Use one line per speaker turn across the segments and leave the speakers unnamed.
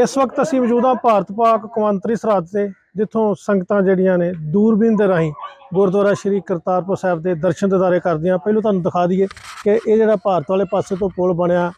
ਇਸ ਵਕਤ ਅਸੀਂ ਮੌਜੂਦ ਹਾਂ ਭਾਰਤ ਪਾਕ ਕੌਮਾਂਤਰੀ ਸਰਹੱਦ ਤੇ, ਜਿੱਥੋਂ ਸੰਗਤਾਂ ਜਿਹੜੀਆਂ ਨੇ ਦੂਰਬੀਨ ਦੇ ਰਾਹੀਂ ਗੁਰਦੁਆਰਾ ਸ਼੍ਰੀ ਕਰਤਾਰਪੁਰ ਸਾਹਿਬ ਦੇ ਦਰਸ਼ਨ ਦਿਦਾਰੇ ਕਰਦੀਆਂ ਪਹਿਲਾਂ ਤੁਹਾਨੂੰ ਦਿਖਾ ਦਈਏ ਕਿ ਇਹ ਜਿਹੜਾ ਭਾਰਤ ਵਾਲੇ ਪਾਸੇ ਤੋਂ ਪੁਲ ਬਣਿਆ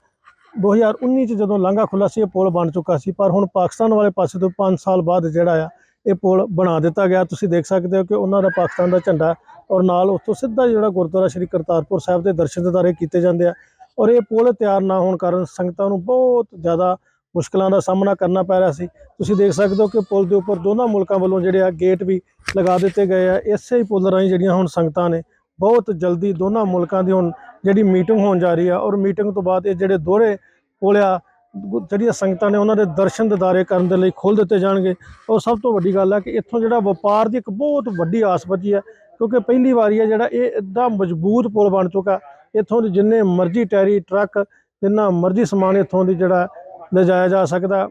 2019 ਚ ਜਦੋਂ ਲਾਂਘਾ ਖੁੱਲਾ ਸੀ, ਇਹ ਪੁਲ ਬਣ ਚੁੱਕਾ ਸੀ, ਪਰ ਹੁਣ ਪਾਕਿਸਤਾਨ ਵਾਲੇ ਪਾਸੇ ਤੋਂ 5 ਸਾਲ ਬਾਅਦ ਜਿਹੜਾ ਆ, ਇਹ ਪੁਲ ਬਣਾ ਦਿੱਤਾ ਗਿਆ। ਤੁਸੀਂ ਦੇਖ ਸਕਦੇ ਹੋ ਕਿ ਉਹਨਾਂ ਦਾ ਪਾਕਿਸਤਾਨ ਦਾ ਝੰਡਾ ਔਰ ਨਾਲ ਉੱਥੋਂ ਸਿੱਧਾ ਜਿਹੜਾ ਗੁਰਦੁਆਰਾ ਸ਼੍ਰੀ ਕਰਤਾਰਪੁਰ ਸਾਹਿਬ ਦੇ ਦਰਸ਼ਨ ਦਿਦਾਰੇ ਕੀਤੇ ਜਾਂਦੇ ਆ। ਔਰ ਇਹ ਪੁਲ ਤਿਆਰ ਨਾ ਹੋਣ ਕਾਰਨ ਸੰਗਤਾਂ ਨੂੰ ਬਹੁਤ ਜ਼ਿਆਦਾ ਮੁਸ਼ਕਲਾਂ ਦਾ ਸਾਹਮਣਾ ਕਰਨਾ ਪੈ ਰਿਹਾ ਸੀ। ਤੁਸੀਂ ਦੇਖ ਸਕਦੇ ਹੋ ਕਿ ਪੁਲ ਦੇ ਉੱਪਰ ਦੋਨਾਂ ਮੁਲਕਾਂ ਵੱਲੋਂ ਜਿਹੜੇ ਆ ਗੇਟ ਵੀ ਲਗਾ ਦਿੱਤੇ ਗਏ ਆ। ਇਸੇ ਹੀ ਪੁਲ ਰਾਹੀਂ ਜਿਹੜੀਆਂ ਹੁਣ ਸੰਗਤਾਂ ਨੇ, ਬਹੁਤ ਜਲਦੀ ਦੋਨਾਂ ਮੁਲਕਾਂ ਦੀ ਹੁਣ ਜਿਹੜੀ ਮੀਟਿੰਗ ਹੋਣ ਜਾ ਰਹੀ ਆ ਔਰ ਮੀਟਿੰਗ ਤੋਂ ਬਾਅਦ ਇਹ ਜਿਹੜੇ ਦੋਹਰੇ ਪੁਲ ਆ ਜਿਹੜੀਆਂ ਸੰਗਤਾਂ ਨੇ ਉਹਨਾਂ ਦੇ ਦਰਸ਼ਨ ਦਿਦਾਰੇ ਕਰਨ ਦੇ ਲਈ ਖੋਲ ਦਿੱਤੇ ਜਾਣਗੇ। ਔਰ ਸਭ ਤੋਂ ਵੱਡੀ ਗੱਲ ਹੈ ਕਿ ਇੱਥੋਂ ਜਿਹੜਾ ਵਪਾਰ ਦੀ ਇੱਕ ਬਹੁਤ ਵੱਡੀ ਆਸ ਬੱਝੀ ਹੈ ਕਿਉਂਕਿ ਪਹਿਲੀ ਵਾਰੀ ਹੈ ਜਿਹੜਾ ਇਹ ਇੱਦਾਂ ਮਜ਼ਬੂਤ ਪੁਲ ਬਣ ਚੁੱਕਾ। ਇੱਥੋਂ ਦੇ ਜਿੰਨੇ ਮਰਜ਼ੀ ਟੈਰੀ ਟਰੱਕ, ਜਿੰਨਾ ਮਰਜ਼ੀ ਸਮਾਨ ਇੱਥੋਂ ਦੀ ਜਿਹੜਾ ਲਿਜਾਇਆ ਜਾ ਸਕਦਾ।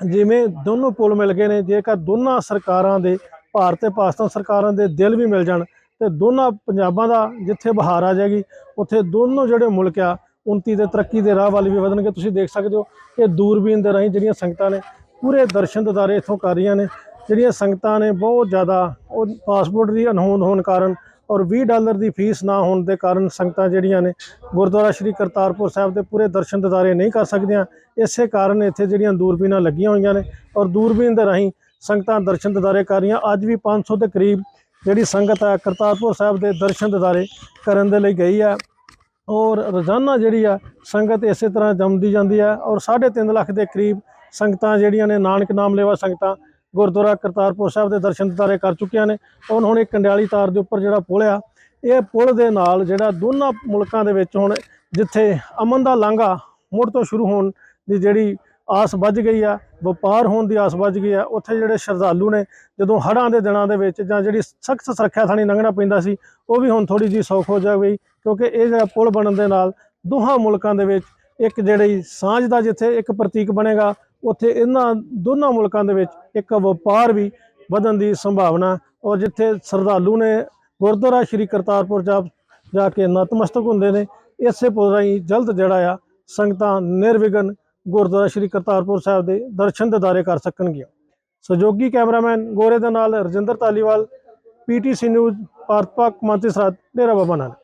ਜਿਵੇਂ ਦੋਨੋਂ ਪੁਲ ਮਿਲ ਗਏ ਨੇ, ਜੇਕਰ ਦੋਨਾਂ ਸਰਕਾਰਾਂ ਦੇ, ਭਾਰਤ ਤੇ ਪਾਕਿਸਤਾਨ ਸਰਕਾਰਾਂ ਦੇ ਦਿਲ ਵੀ ਮਿਲ ਜਾਣ, ਤੇ ਦੋਨਾਂ ਪੰਜਾਬਾਂ ਦਾ ਜਿੱਥੇ ਬਹਾਰ ਆ ਜਾਏਗੀ, ਉੱਥੇ ਦੋਨੋਂ ਜਿਹੜੇ ਮੁਲਕ ਆ, ਉਨਤੀ ਦੇ ਤਰੱਕੀ ਦੇ ਰਾਹ ਵੱਲ ਵੀ ਵਧਣਗੇ। ਤੁਸੀਂ ਦੇਖ ਸਕਦੇ ਹੋ ਇਹ ਦੂਰਬੀਨ ਦੇ ਰਾਹੀਂ ਜਿਹੜੀਆਂ ਸੰਗਤਾਂ ਨੇ, ਪੂਰੇ ਦਰਸ਼ਨ ਦਿਦਾਰੇ ਇੱਥੋਂ ਕਰ ਰਹੀਆਂ ਨੇ। ਜਿਹੜੀਆਂ ਸੰਗਤਾਂ ਨੇ ਬਹੁਤ ਜ਼ਿਆਦਾ, ਉਹ ਪਾਸਪੋਰਟ ਦੀ ਅਨਹੋਂਦ ਹੋਣ ਕਾਰਨ ਔਰ 20 ਡਾਲਰ ਦੀ ਫੀਸ ਨਾ ਹੋਣ ਦੇ ਕਾਰਨ ਸੰਗਤਾਂ ਜਿਹੜੀਆਂ ਨੇ ਗੁਰਦੁਆਰਾ ਸ਼੍ਰੀ ਕਰਤਾਰਪੁਰ ਸਾਹਿਬ ਦੇ ਪੂਰੇ ਦਰਸ਼ਨ ਦਿਦਾਰੇ ਨਹੀਂ ਕਰ ਸਕਦੀਆਂ। ਇਸੇ ਕਾਰਨ ਇੱਥੇ ਜਿਹੜੀਆਂ ਦੂਰਬੀਨਾਂ ਲੱਗੀਆਂ ਹੋਈਆਂ ਨੇ ਔਰ ਦੂਰਬੀਨ ਦੇ ਰਾਹੀਂ ਸੰਗਤਾਂ ਦਰਸ਼ਨ ਦਿਦਾਰੇ ਕਰ ਰਹੀਆਂ। ਅੱਜ ਵੀ 500 ਦੇ ਕਰੀਬ ਜਿਹੜੀ ਸੰਗਤ ਹੈ ਕਰਤਾਰਪੁਰ ਸਾਹਿਬ ਦੇ ਦਰਸ਼ਨ ਦਿਦਾਰੇ ਕਰਨ ਦੇ ਲਈ ਗਈ ਹੈ। ਔਰ ਰੋਜ਼ਾਨਾ ਜਿਹੜੀ ਆ ਸੰਗਤ ਇਸੇ ਤਰ੍ਹਾਂ ਜੰਮਦੀ ਜਾਂਦੀ ਹੈ ਔਰ 3.5 ਲੱਖ ਦੇ ਕਰੀਬ ਸੰਗਤਾਂ ਜਿਹੜੀਆਂ ਨੇ ਨਾਨਕ ਨਾਮ ਲੇਵਾ ਸੰਗਤਾਂ ਗੁਰਦੁਆਰਾ ਕਰਤਾਰਪੁਰ ਸਾਹਿਬ ਦੇ ਦਰਸ਼ਨ ਦਿਦਾਰੇ ਕਰ ਚੁੱਕੀਆਂ ਨੇ। ਔਰ ਹੁਣ ਇਹ ਕੰਡਿਆਲੀ ਤਾਰ ਦੇ ਉੱਪਰ ਜਿਹੜਾ ਪੁਲ ਆ, ਇਹ ਪੁਲ ਦੇ ਨਾਲ ਜਿਹੜਾ ਦੋਨਾਂ ਮੁਲਕਾਂ ਦੇ ਵਿੱਚ ਹੁਣ ਜਿੱਥੇ ਅਮਨ ਦਾ ਲਾਂਘਾ ਮੁੜ ਤੋਂ ਸ਼ੁਰੂ ਹੋਣ ਦੀ ਜਿਹੜੀ ਆਸ ਵੱਜ ਗਈ ਆ, ਵਪਾਰ ਹੋਣ ਦੀ ਆਸ ਵੱਜ ਗਈ ਆ, ਉੱਥੇ ਜਿਹੜੇ ਸ਼ਰਧਾਲੂ ਨੇ, ਜਦੋਂ ਹੜ੍ਹਾਂ ਦੇ ਦਿਨਾਂ ਦੇ ਵਿੱਚ ਜਾਂ ਜਿਹੜੀ ਸਖਤ ਸੁਰੱਖਿਆ ਥਾਣੀ ਲੰਘਣਾ ਪੈਂਦਾ ਸੀ, ਉਹ ਵੀ ਹੁਣ ਥੋੜੀ ਜੀ ਸੌਖ ਹੋ ਜਾਵੇਗੀ ਕਿਉਂਕਿ ਇਹ ਜਿਹੜਾ ਪੁਲ ਬਣਨ ਦੇ ਨਾਲ ਦੋਹਾਂ ਮੁਲਕਾਂ ਦੇ ਵਿੱਚ ਇੱਕ ਜਿਹੜੀ ਸਾਂਝ ਦਾ ਜਿੱਥੇ ਇੱਕ ਪ੍ਰਤੀਕ ਬਣੇਗਾ ਉੱਥੇ ਇਹਨਾਂ ਦੋਨਾਂ ਮੁਲਕਾਂ ਦੇ ਵਿੱਚ ਇੱਕ ਵਪਾਰ ਵੀ ਵਧਣ ਦੀ ਸੰਭਾਵਨਾ ਔਰ ਜਿੱਥੇ ਸ਼ਰਧਾਲੂ ਨੇ ਗੁਰਦੁਆਰਾ ਸ਼੍ਰੀ ਕਰਤਾਰਪੁਰ ਸਾਹਿਬ ਜਾ ਕੇ ਨਤਮਸਤਕ ਹੁੰਦੇ ਨੇ, ਇਸੇ ਪੁਲ ਰਾਹੀਂ ਜਲਦ ਜਿਹੜਾ ਆ, ਸੰਗਤਾਂ ਨਿਰਵਿਘਨ ਗੁਰਦੁਆਰਾ ਸ਼੍ਰੀ ਕਰਤਾਰਪੁਰ ਸਾਹਿਬ ਦੇ ਦਰਸ਼ਨ ਦਿਦਾਰੇ ਕਰ ਸਕਣਗੀਆਂ। ਸਹਿਯੋਗੀ ਕੈਮਰਾਮੈਨ ਗੋਰੇ ਦੇ ਨਾਲ ਰਜਿੰਦਰ ਧਾਲੀਵਾਲ ਪੀਟੀਸੀ ਨਿਊਜ਼, ਭਾਰਤ ਪਾਕ ਮੰਤਰੀ ਸਰਹੱਦ, ਡੇਰਾ ਬਾਬਾ ਨਾਨਕ।